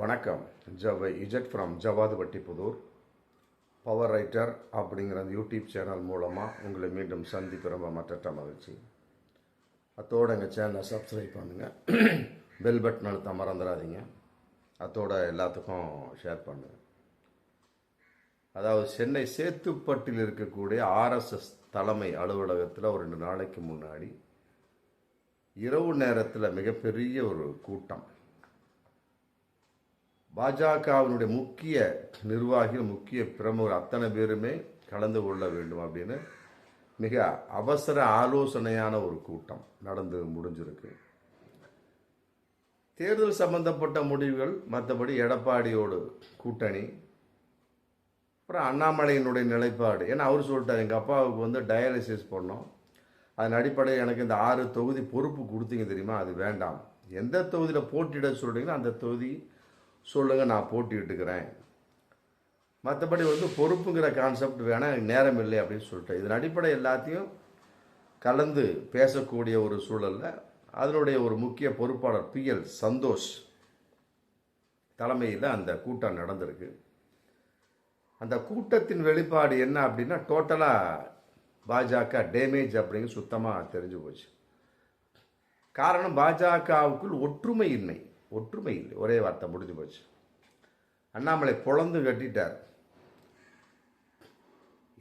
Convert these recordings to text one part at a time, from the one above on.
வணக்கம். ஜவ Z from Javadhupatti Pudur. Power writer அப்படிங்கிற அந்த யூடியூப் சேனல் மூலமாக உங்களை மீண்டும் சந்திப்பு ரொம்ப மற்ற மகிழ்ச்சி. அத்தோட எங்கள் சேனலை சப்ஸ்கிரைப் பண்ணுங்கள் பெல் பட்டன் அழுத்த மறந்துடாதீங்க. அத்தோட எல்லாத்துக்கும் ஷேர் பண்ணுங்கள் அதாவது சென்னை சேத்துப்பட்டில் இருக்கக்கூடிய ஆர்எஸ்எஸ் தலைமை அலுவலகத்தில் ஒரு ரெண்டு நாளைக்கு முன்னாடி இரவு நேரத்தில் மிகப்பெரிய ஒரு கூட்டம். பாஜகவினுடைய முக்கிய நிர்வாகிகள் முக்கிய பிரமுகர் அத்தனை பேருமே கலந்து கொள்ள வேண்டும் அப்படின்னு மிக அவசர ஆலோசனையான ஒரு கூட்டம் நடந்து முடிஞ்சிருக்கு. தேர்தல் சம்பந்தப்பட்ட முடிவுகள் மற்றபடி எடப்பாடியோடு கூட்டணி அப்புறம் அண்ணாமலையினுடைய நிலைப்பாடு. ஏன்னா அவர் சொல்லிட்டார் எங்கள் அப்பாவுக்கு வந்து டயாலிசிஸ் பண்ணோம். அதன் அடிப்படையில் எனக்கு இந்த ஆறு தொகுதி பொறுப்பு கொடுத்தீங்க தெரியுமா? அது வேண்டாம். எந்த தொகுதியில் போட்டியிட சொல்கிறீங்களோ அந்த தொகுதி சொல்லுங்கள் நான் போட்டிட்டுக்கிறேன் மற்றபடி வந்து பொறுப்புங்கிற கான்செப்ட் வேணால் எனக்கு நேரம் இல்லை அப்படின்னு சொல்லிட்டேன். இதன் அடிப்படை எல்லாத்தையும் கலந்து பேசக்கூடிய ஒரு சூழலில் அதனுடைய ஒரு முக்கிய பொறுப்பாளர் பிஎல் சந்தோஷ் தலைமையில் அந்த கூட்டம் நடந்திருக்கு. அந்த கூட்டத்தின் வெளிப்பாடு என்ன அப்படின்னா டோட்டலாக பாஜக டேமேஜ் அப்படிங்கிறது சுத்தமாக தெரிஞ்சு போச்சு. காரணம் பாஜகவுக்குள் ஒற்றுமை இன்மை. ஒற்றுமை இல்லை. ஒரே வார்த்தை முடிஞ்சு போச்சு. அண்ணாமலை பொழந்து கட்டிட்டார்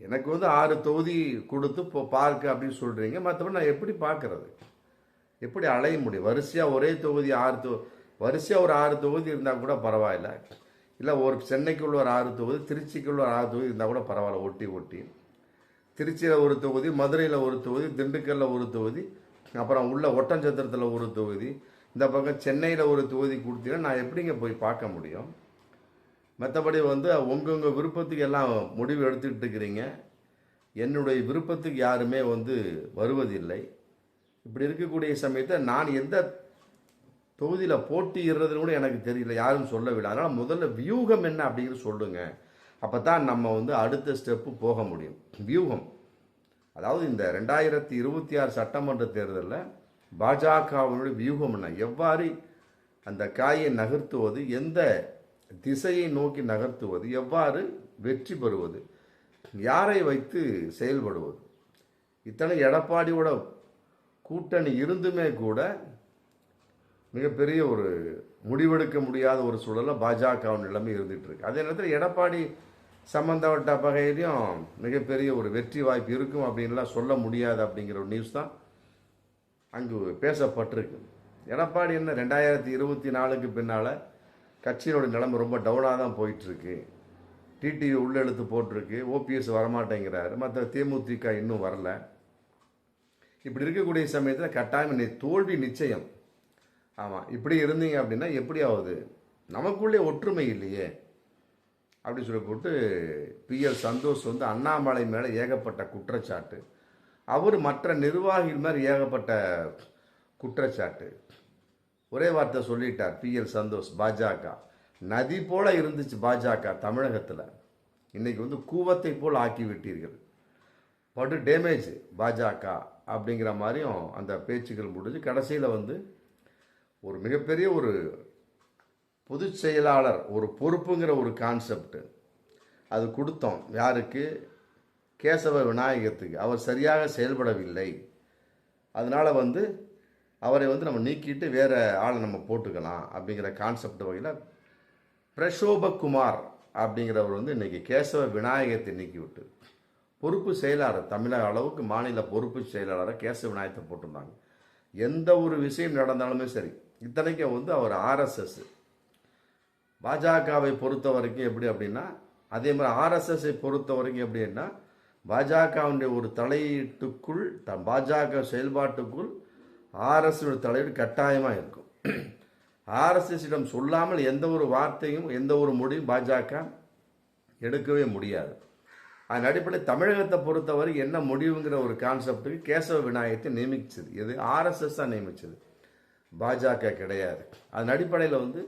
எனக்கு வந்து ஆறு தொகுதி கொடுத்து இப்போ பார்க்க அப்படின்னு சொல்கிறீங்க மற்றபடி நான் எப்படி பார்க்குறது? எப்படி அலைய முடியும்? வரிசையாக ஒரே தொகுதி ஆறு தொ வரிசையாக ஒரு ஆறு தொகுதி இருந்தால் கூட பரவாயில்ல. இல்லை ஒரு சென்னைக்குள்ள ஒரு ஆறு தொகுதி திருச்சிக்குள்ள ஒரு ஆறு தொகுதி இருந்தால் கூட பரவாயில்ல ஒட்டி ஒட்டி. திருச்சியில் ஒரு தொகுதி மதுரையில் ஒரு தொகுதி திண்டுக்கல்லில் ஒரு தொகுதி அப்புறம் உள்ள ஒட்டஞ்சத்திரத்தில் ஒரு தொகுதி இந்த பக்கம் சென்னையில் ஒரு தொகுதி கொடுத்தீங்கன்னா நான் எப்படிங்க போய் பார்க்க முடியும்? மற்றபடி வந்து உங்கவுங்க விருப்பத்துக்கு எல்லாம் முடிவு எடுத்துக்கிட்டு இருக்கிறீங்க. என்னுடைய விருப்பத்துக்கு யாருமே வந்து வருவதில்லை. இப்படி இருக்கக்கூடிய சமயத்தை நான் எந்த தொகுதியில் போட்டியிடுறதுன்னு கூட எனக்கு தெரியல யாரும் சொல்லவில்லை. அதனால் முதல்ல வியூகம் என்ன அப்படிங்கிறது சொல்லுங்கள் அப்போ தான் நம்ம வந்து அடுத்த ஸ்டெப்பு போக முடியும். வியூகம். அதாவது இந்த ரெண்டாயிரத்தி இருபத்தி ஆறு சட்டமன்ற தேர்தலில் பாஜகவினுடைய வியூகம் என்ன எவ்வாறு அந்த காயை நகர்த்துவது எந்த திசையை நோக்கி நகர்த்துவது எவ்வாறு வெற்றி பெறுவது யாரை வைத்து செயல்படுவது. இத்தனை எடப்பாடியோட கூட்டணி இருந்துமே கூட மிகப்பெரிய ஒரு முடிவெடுக்க முடியாத ஒரு சூழலில் பாஜகவின் நிலைமை இருந்துகிட்டு இருக்கு அதே நேரத்தில் எடப்பாடி சம்பந்தப்பட்ட வகையிலையும் மிகப்பெரிய ஒரு வெற்றி வாய்ப்பு இருக்கும் அப்படின்லாம் சொல்ல முடியாது அப்படிங்கிற ஒரு நியூஸ் தான். அங்கு பேசப்பட்டிருக்கு. எடப்பாடி என்ன ரெண்டாயிரத்தி இருபத்தி நாலுக்கு பின்னால் கட்சியினோட நிலைமை ரொம்ப டவுனாக தான் போயிட்டுருக்கு. டிடிவி உள்ளெழுத்து போட்டிருக்கு. ஓபிஎஸ் வரமாட்டேங்கிறாரு. மற்ற தேமுதிக இன்னும் வரல. இப்படி இருக்கக்கூடிய சமயத்தில் கட்டாயம் தோல்வி நிச்சயம். ஆமாம் இப்படி இருந்தீங்க அப்படின்னா எப்படி ஆகுது நமக்குள்ளே ஒற்றுமை இல்லையே. அப்படின்னு சொல்லி போட்டு பிஎல் சந்தோஷ் வந்து அண்ணாமலை மேலே ஏகப்பட்ட குற்றச்சாட்டு. அவர் மற்ற நிர்வாகிகள் மாதிரி ஏகப்பட்ட குற்றச்சாட்டு. ஒரே வார்த்தை சொல்லிட்டார் பிஎல் சந்தோஷ் பாஜக. நதி போல இருந்துச்சு பாஜக தமிழகத்தில். இன்னைக்கு வந்து கூவத்தை போல் ஆக்கி விட்டீர்கள் படு டேமேஜ் பாஜக அப்படிங்கிற மாதிரியும் அந்த பேச்சுக்கள் முடிஞ்சு கடைசியில் வந்து ஒரு மிகப்பெரிய ஒரு பொதுச் செயலாளர் ஒரு பொறுப்புங்கிற ஒரு கான்செப்ட் அது கொடுத்தோம். யாருக்கு? கேசவ விநாயகத்துக்கு அவர் சரியாக செயல்படவில்லை. அதனால் வந்து அவரை வந்து நம்ம நீக்கிட்டு வேறு ஆளை நம்ம போட்டுக்கலாம் அப்படிங்கிற கான்செப்ட் வகையில் பிரசோபகுமார் அப்படிங்கிறவர் வந்து இன்றைக்கி கேசவ விநாயகத்தை நீக்கி விட்டு பொறுப்பு செயலாளர் தமிழக அளவுக்கு மாநில பொறுப்பு செயலாளராக கேசவ விநாயகத்தை போட்டிருந்தாங்க. எந்த ஒரு விஷயம் நடந்தாலுமே சரி இத்தனைக்கும் வந்து அவர் ஆர்எஸ்எஸ் பாஜகவை பொறுத்த வரைக்கும் எப்படி அப்படின்னா அதே மாதிரி ஆர்எஸ்எஸ்ஸை பொறுத்த வரைக்கும் எப்படின்னா பாஜகவுடைய ஒரு தலையீட்டுக்குள் த பாஜக செயல்பாட்டுக்குள் ஆர்எஸ் தலையீடு கட்டாயமாக இருக்கும். ஆர்எஸ்எஸிடம் சொல்லாமல் எந்த ஒரு வார்த்தையும் எந்த ஒரு முடிவும் பாஜக எடுக்கவே முடியாது. அதன் அடிப்படை தமிழகத்தை பொறுத்தவரை என்ன முடிவுங்கிற ஒரு கான்செப்டுக்கு கேசவ விநாயகத்தை நியமிச்சது. எது? ஆர்எஸ்எஸ் தான் நியமிச்சது. பாஜக கிடையாது. அதன் அடிப்படையில் வந்து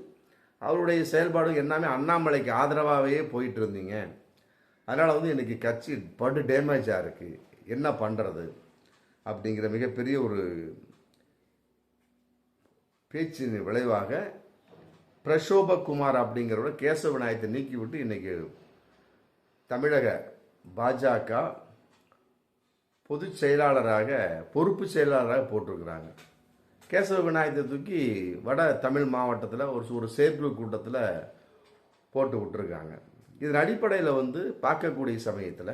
அவருடைய செயல்பாடு எல்லாமே அண்ணாமலைக்கு ஆதரவாகவே போயிட்டு இருந்தீங்க. அதனால் வந்து இன்றைக்கி கட்சி படு டேமேஜாக இருக்குது என்ன பண்ணுறது அப்படிங்கிற மிகப்பெரிய ஒரு பேச்சின் விளைவாக பிரஷோபகுமார் அப்படிங்கிறவரை கேசவ விநாயகத்தை நீக்கி விட்டு இன்றைக்கி தமிழக பாஜக பொதுச் செயலாளராக பொறுப்பு செயலாளராக போட்டிருக்கிறாங்க. கேசவ விநாயகத்தை தூக்கி வட தமிழ் மாவட்டத்தில் ஒரு ஒரு செயற்குழு கூட்டத்தில் போட்டு விட்டுருக்காங்க. இதன் அடிப்படையில் வந்து பார்க்கக்கூடிய சமயத்தில்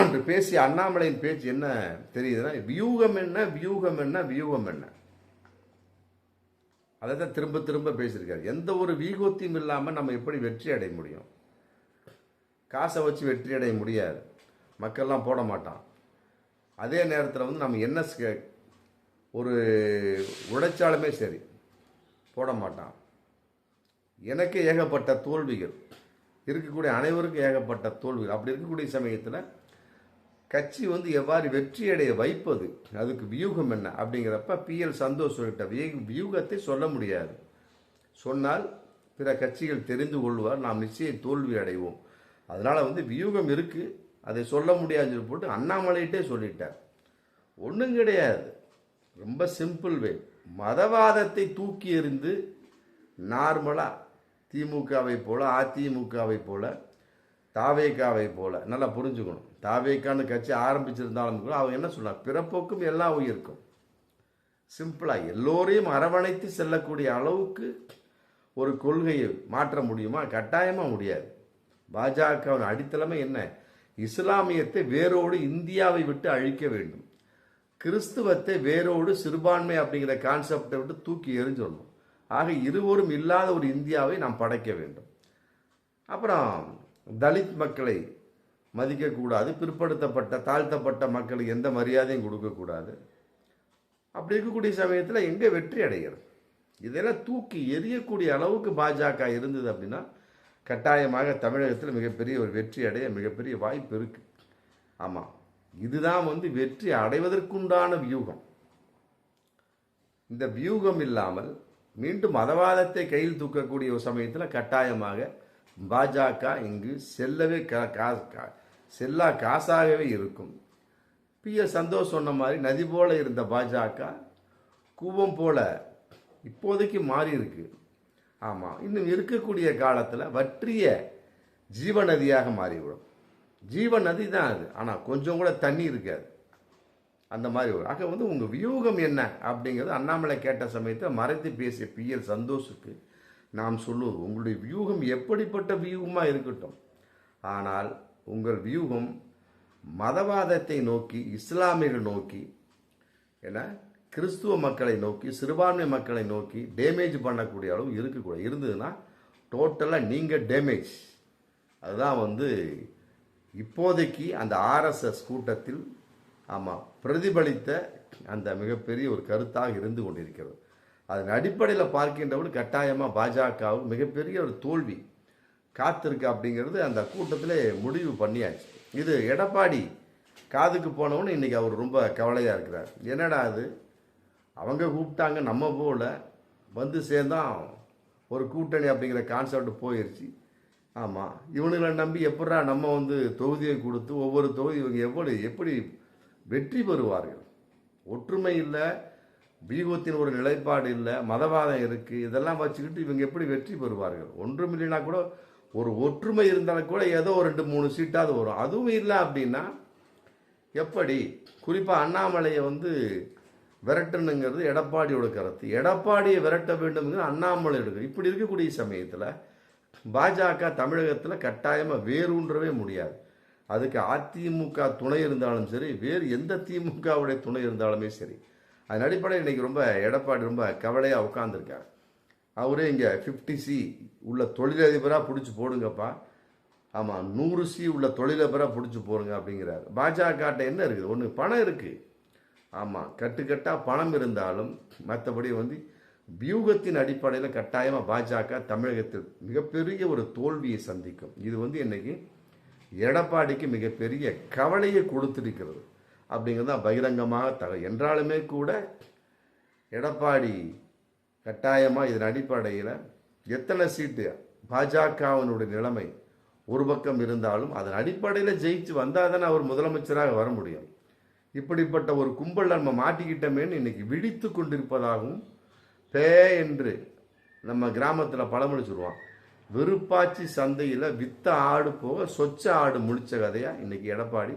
அன்று பேசிய அண்ணாமலையின் பேச்சு என்ன தெரியுதுன்னா வியூகம் என்ன வியூகம் என்ன வியூகம் என்ன? அதை தான் திரும்ப திரும்ப பேசியிருக்காரு. எந்த ஒரு வியூகத்தையும் இல்லாமல் நம்ம எப்படி வெற்றி அடைய முடியும்? காசை வச்சு வெற்றி அடைய முடியாது. மக்கள்லாம் போட மாட்டான். அதே நேரத்தில் வந்து நம்ம என்ன ஒரு உழைச்சாலுமே சரி போட மாட்டான். எனக்கு ஏகப்பட்ட தோல்விகள். இருக்கக்கூடிய அனைவருக்கும் ஏகப்பட்ட தோல்விகள். அப்படி இருக்கக்கூடிய சமயத்தில் கட்சி வந்து எவ்வாறு வெற்றியடைய வைப்பது அதுக்கு வியூகம் என்ன அப்படிங்கிறப்ப பிஎல் சந்தோஷ் சொல்லிட்ட வியூ- வியூகத்தை சொல்ல முடியாது. சொன்னால் பிற கட்சிகள் தெரிந்து கொள்வார் நாம் நிச்சயம் தோல்வி அடைவோம். அதனால் வந்து வியூகம் இருக்குது அதை சொல்ல முடியாதுன்னு சொல்லி போட்டு அண்ணாமலையிட்டே சொல்லிட்டார். ஒன்றும் கிடையாது. ரொம்ப சிம்பிள் வே மதவாதத்தை தூக்கி எறிந்து நார்மலாக திமுகவை போல் அதிமுகவை போல் தாவேக்காவை போல். நல்லா புரிஞ்சுக்கணும். தாவேக்கான்னு கட்சி ஆரம்பிச்சிருந்தாலும் கூட அவங்க என்ன சொல்லலாம் பிறப்போக்கும் எல்லாம் உயிருக்கும். சிம்பிளாக எல்லோரையும் அரவணைத்து செல்லக்கூடிய அளவுக்கு ஒரு கொள்கையை மாற்ற முடியுமா? கட்டாயமாக முடியாது. பாஜகவின் அடித்தளமே என்ன? இஸ்லாமியத்தை வேரோடு இந்தியாவை விட்டு அழிக்க வேண்டும். கிறிஸ்துவத்தை வேரோடு சிறுபான்மை அப்படிங்கிற கான்செப்டை விட்டு தூக்கி எறிஞ்சிடணும் ஆக இருவரும் இல்லாத ஒரு இந்தியாவை நாம் படைக்க வேண்டும். அப்புறம் தலித் மக்களை மதிக்கக்கூடாது பிற்படுத்தப்பட்ட தாழ்த்தப்பட்ட மக்களுக்கு எந்த மரியாதையும் கொடுக்கக்கூடாது. அப்படி இருக்கக்கூடிய சமயத்தில் எங்கே வெற்றி அடைகிறது? இதெல்லாம் தூக்கி எரியக்கூடிய அளவுக்கு பாஜக இருந்தது அப்படின்னா கட்டாயமாக தமிழகத்தில் மிகப்பெரிய ஒரு வெற்றி அடைய மிகப்பெரிய வாய்ப்பு இருக்குது ஆமாம் இதுதான் வந்து வெற்றி அடைவதற்குண்டான வியூகம். இந்த வியூகம் இல்லாமல் மீண்டும் மதவாதத்தை கையில் தூக்கக்கூடிய ஒரு சமயத்தில் கட்டாயமாக பாஜக இங்கு செல்லவே கா- கா- கா- செல்லா காசாகவே இருக்கும். பி எஸ் சந்தோஷ் சொன்ன மாதிரி நதி போல இருந்த பாஜக கூவம் போல இப்போதைக்கு மாறி இருக்கு. ஆமாம் இன்னும் இருக்கக்கூடிய காலத்தில் வற்றிய ஜீவ நதியாக மாறிவிடும். ஜீவ நதி தான் அது. ஆனால் கொஞ்சம் கூட தண்ணி இருக்காது. அந்த மாதிரி வரும். ஆக வந்து உங்கள் வியூகம் என்ன அப்படிங்கிறது அண்ணாமலை கேட்ட சமயத்தில் மறைத்து பேசிய பிஎல் சந்தோஷுக்கு நாம் சொல்லுவது உங்களுடைய வியூகம் எப்படிப்பட்ட வியூகமாக இருக்கட்டும். ஆனால் உங்கள் வியூகம் மதவாதத்தை நோக்கி இஸ்லாமியர்கள் நோக்கி ஏன்னா கிறிஸ்துவ மக்களை நோக்கி சிறுபான்மை மக்களை நோக்கி டேமேஜ் பண்ணக்கூடிய அளவு இருக்கக்கூடாது. இருந்ததுன்னா டோட்டலாக நீங்கள் டேமேஜ் அதுதான் வந்து இப்போதைக்கு அந்த ஆர்எஸ்எஸ் கூட்டத்தில் ஆமாம் பிரதிபலித்த அந்த மிகப்பெரிய ஒரு கருத்தாக இருந்து கொண்டிருக்கிறது. அதன் அடிப்படையில் பார்க்கின்றவர்கள் கட்டாயமாக பாஜகவுக்கு மிகப்பெரிய ஒரு தோல்வி காத்திருக்கு அப்படிங்கிறது அந்த கூட்டத்தில் முடிவு பண்ணியாச்சு. இது எடப்பாடி காதுக்கு போனவொன்னு இன்னைக்கு அவர் ரொம்ப கவலையாக இருக்கிறார். என்னடா அது அவங்க கூப்பிட்டாங்க நம்ம போல வந்து சேர்ந்தான் ஒரு கூட்டணி அப்படிங்கிற கான்செப்ட் போயிடுச்சு ஆமாம் இவனுங்களை நம்பி எப்படா நம்ம வந்து தொகுதியை கொடுத்து ஒவ்வொரு தொகுதி இவங்க எவ்வளோ எப்படி வெற்றி பெறுவார்கள். ஒற்றுமை இல்லை பீகத்தின் ஒரு நிலைப்பாடு இல்லை மதவாதம் இருக்குது இதெல்லாம் வச்சுக்கிட்டு இவங்க எப்படி வெற்றி பெறுவார்கள்? ஒன்றும் இல்லைன்னா கூட ஒரு ஒற்றுமை இருந்தாலும் கூட ஏதோ ஒரு ரெண்டு மூணு சீட்டாவது வரும். அதுவும் இல்லை அப்படின்னா எப்படி? குறிப்பாக அண்ணாமலையை வந்து விரட்டணுங்கிறது எடப்பாடியோட கருத்து. எடப்பாடியை விரட்ட வேண்டும்ங்கிறது அண்ணாமலை எடுக்கும் இப்படி இருக்கக்கூடிய சமயத்தில் பாஜக தமிழகத்தில் கட்டாயமாக வேரூன்றவே முடியாது. அதுக்கு அதிமுக துணை இருந்தாலும் சரி வேறு எந்த திமுகவுடைய துணை இருந்தாலுமே சரி. அதன் அடிப்படையில் இன்றைக்கி ரொம்ப எடப்பாடி ரொம்ப கவலையாக உட்காந்துருக்காரு அவரே இங்கே ஃபிஃப்டி சி உள்ள தொழிலதிபராக பிடிச்சி போடுங்கப்பா. ஆமாம் நூறு சி உள்ள தொழிலதிபராக பிடிச்சி போடுங்க அப்படிங்கிறாரு. பாஜகட்ட என்ன இருக்குது? ஒன்று பணம் இருக்குது ஆமாம் கட்டுக்கட்டாக பணம் இருந்தாலும் மற்றபடி வந்து வியூகத்தின் அடிப்படையில் கட்டாயமாக பாஜக தமிழகத்தில் மிகப்பெரிய ஒரு தோல்வியை சந்திக்கும். இது வந்து இன்றைக்கி எடப்பாடிக்கு மிகப்பெரிய கவலையை கொடுத்திருக்கிறது. அப்படிங்கிறது தான் பகிரங்கமாக தக என்றாலுமே கூட எடப்பாடி கட்டாயமாக இதன் அடிப்படையில் எத்தனை சீட்டு பாஜகவினுடைய நிலைமை ஒரு பக்கம் இருந்தாலும் அதன் அடிப்படையில் ஜெயிச்சு வந்தால் தானே அவர் முதலமைச்சராக வர முடியும். இப்படிப்பட்ட ஒரு கும்பல் நம்ம மாட்டிக்கிட்டோமேன்னு இன்னைக்கு விழித்து கொண்டிருப்பதாகவும் பே என்று நம்ம கிராமத்தில் பழமொழி சொல்லுவான் விருப்பாச்சி சந்தையில் வித்த ஆடு போக சொச்ச ஆடு முழிச்ச கதையாக இன்றைக்கி எடப்பாடி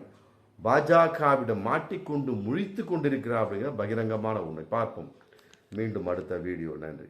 பாஜகவிடம் மாட்டிக்கொண்டு முழித்து கொண்டிருக்கிறார் அப்படிங்கிற பகிரங்கமான உண்மை பார்ப்போம். மீண்டும் அடுத்த வீடியோ. நன்றி.